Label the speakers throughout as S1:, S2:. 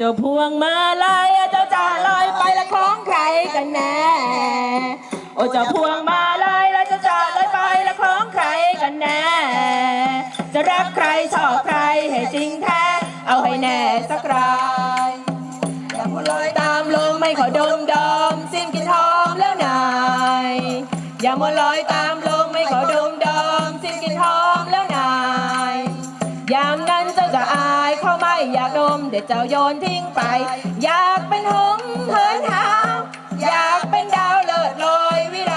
S1: จ้าพวงมาลัยเจ้าจ่าลอยไปละของใครกันแน่ โอ้เจ้าพวงมาลัยแล้วจะจ่าลอยไปละของใครกันแน่ จะรักใครชอบใครให้จริงแท้ เอาให้แน่สักรายอย่าพูดลอยตามลงไม่ขอดม เดี๋ยวเจ้าโยนทิ้งไป อยากเป็นหงเหินหาวอยากเป็นดาวเลิศลอยวิไล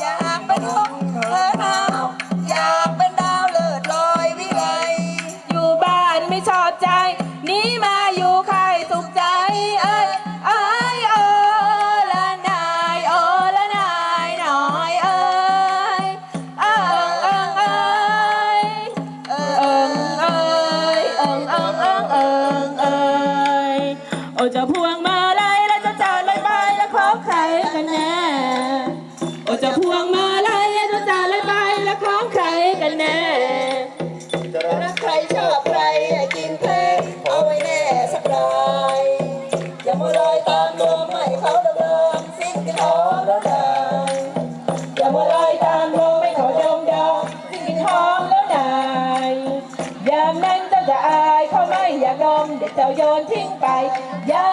S1: อยากเป็นหงเหินหาวอยากเป็นดาวเลิศลอยวิไลอยู่บ้านไม่ชอบใจหนีมาอยู่ใครสุขใจเอ้ยเอ้ยเออละนายเออละนายหน่อยเอ้ยเอิเอิเอ้เอิเออเอเอิงเอิงเอิง จะพวงมา เจ้าโยนทิ้งไปอย่า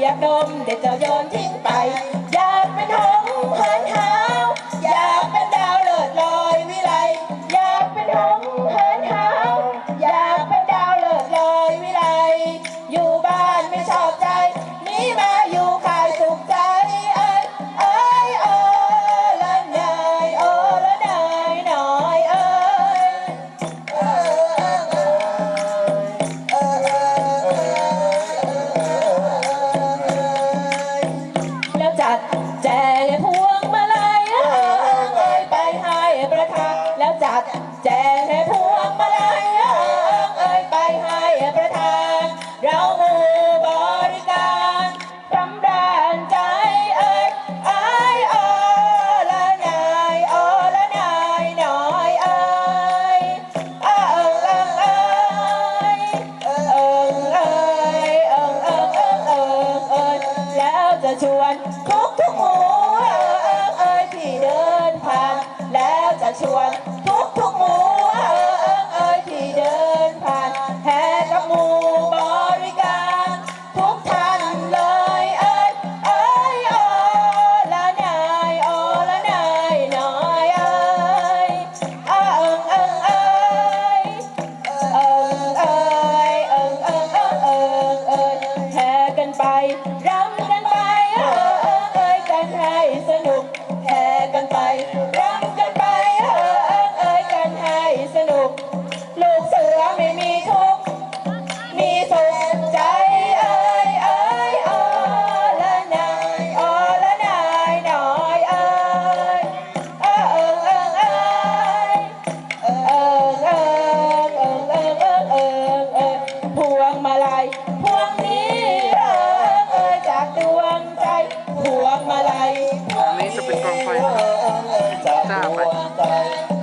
S1: อยากดมเด็ดจะโยนทิ้งไป อยาก
S2: เป็น
S1: หอ จะชวนทุกทุกหมูเออเออเออที่เดินผ่านแล้วจะชวนทุก 二环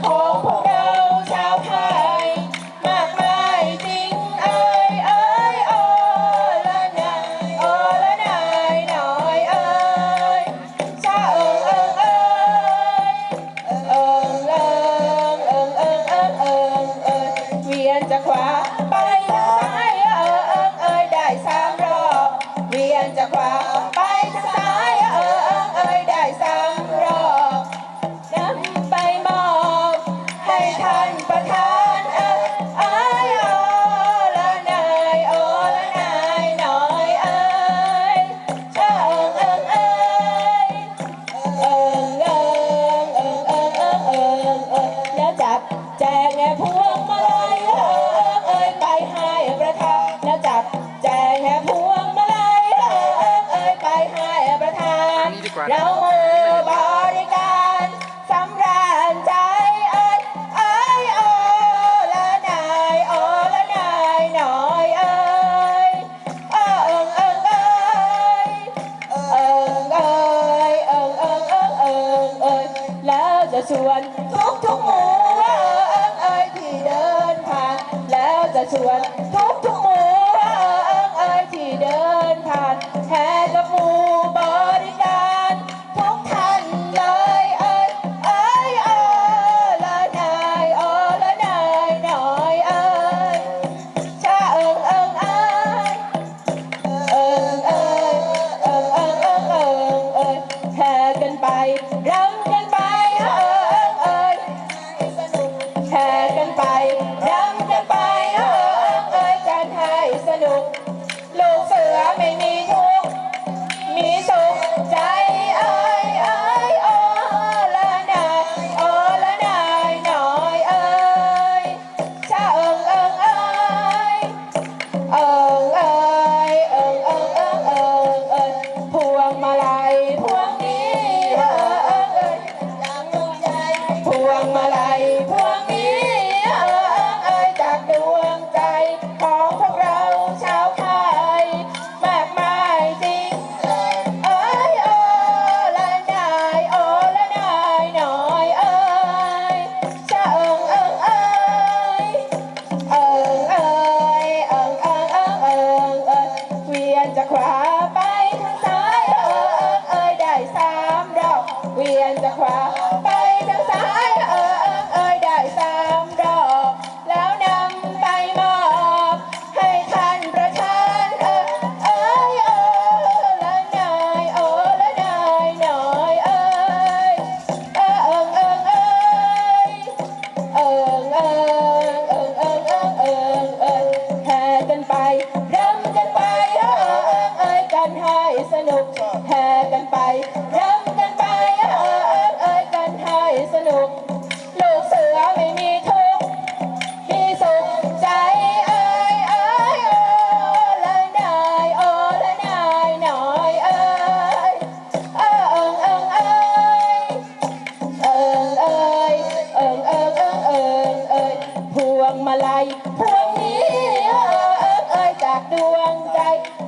S1: มาลัยพวงนี้เออเอยจากดวงใจ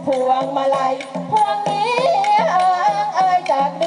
S1: พวงมาลัยพวงนี้เออเอยจากด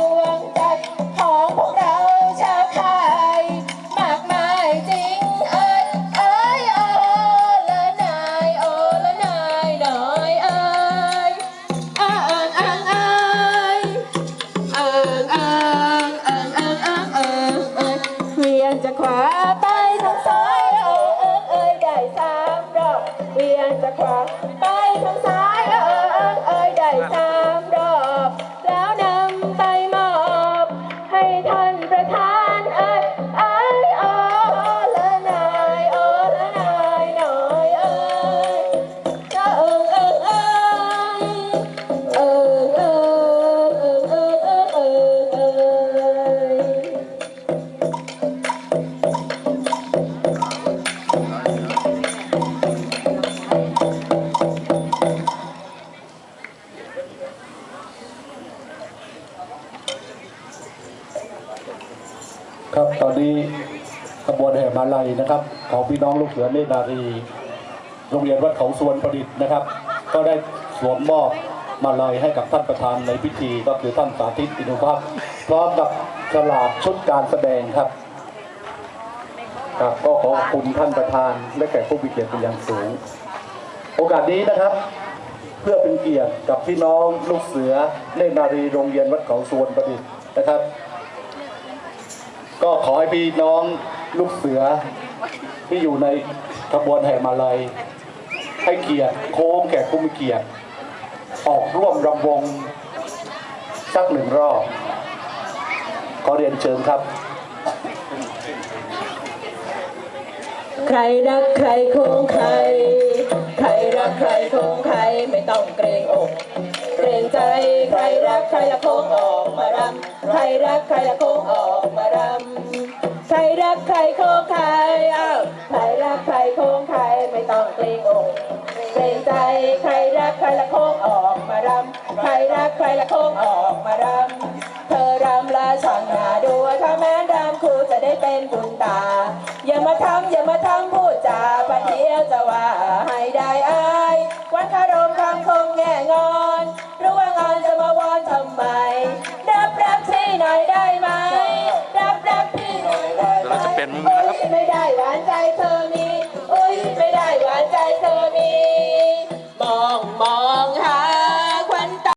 S3: ครับตอนนี้ขบวนแห่มาลัยนะครับ ของพี่น้องลูกเสือเนตรนารีโรงเรียนวัดเขาสวนประดิษฐ์นะครับ ก็ได้สวมมอบมาลัยให้กับท่านประธานในพิธีก็คือท่านสาธิตอินุพัฒน์พร้อมกับฉลากชุดการแสดงครับครับก็ขอขอบคุณท่านประธานและแขกผู้มีเกียรติเป็นอย่างสูง โอกาสนี้นะครับ เพื่อเป็นเกียรติกับพี่น้องลูกเสือเนตรนารีโรงเรียนวัดเขาสวนประดิษฐ์นะครับ ก็ขอให้พี่น้องลูกเสือที่อยู่ในขบวนแห่มาลัย ให้เกียรติโค้งแก่ผู้มีเกียรติ ออกร่วมรำวง สักหนึ่งรอบ ขอเรียนเชิญครับ
S1: ใครรักใครคงใคร ใครรักใครคงใครไม่ต้องเกรงอก เกรงใจใครรักใครละคงออกมารำ ใครรักใครละคงออกมารำใครรักใครโคงใครอ้าวใครรักใครโคงใครไม่ต้องเกรงอกเกรงใจใครรักใครละคงออกมารำใครรักใครละคงออกมารำเธอรำละช่างหน้าดูถ้าแม้รำครูจะได้เป็นบุญตา อย่ามาทำอย่ามาทำพูดจา